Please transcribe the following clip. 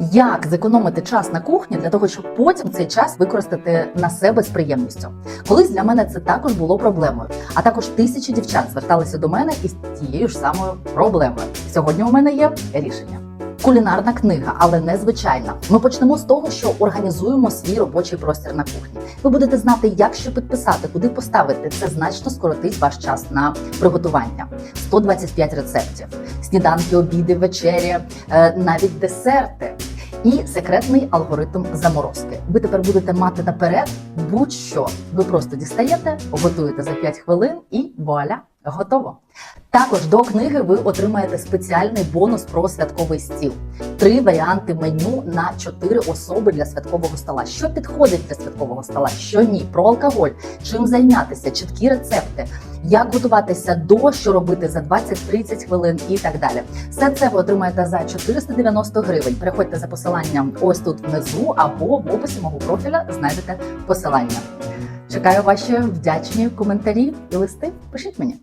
Як зекономити час на кухні для того, щоб потім цей час використати на себе з приємністю? Колись для мене це також було проблемою. А також тисячі дівчат зверталися до мене із тією ж самою проблемою. Сьогодні у мене є рішення. Кулінарна книга, але не звичайна. Ми почнемо з того, що організуємо свій робочий простір на кухні. Ви будете знати, як що підписати, куди поставити. Це значно скоротить ваш час на приготування. 125 рецептів, сніданки, обіди, вечері, е, навіть десерти. І секретний алгоритм заморозки. Ви тепер будете мати наперед будь-що. Ви просто дістаєте, готуєте за 5 хвилин і вуаля, готово. Також до книги ви отримаєте спеціальний бонус про святковий стіл. Три варіанти меню на чотири особи для святкового стола. Що підходить для святкового стола, що ні, про алкоголь, чим зайнятися, чіткі рецепти, як готуватися до, що робити за 20-30 хвилин і так далі. Все це ви отримаєте за 490 гривень. Переходьте за посиланням ось тут внизу або в описі мого профіля знайдете посилання. Чекаю ваші вдячні коментарі і листи. Пишіть мені.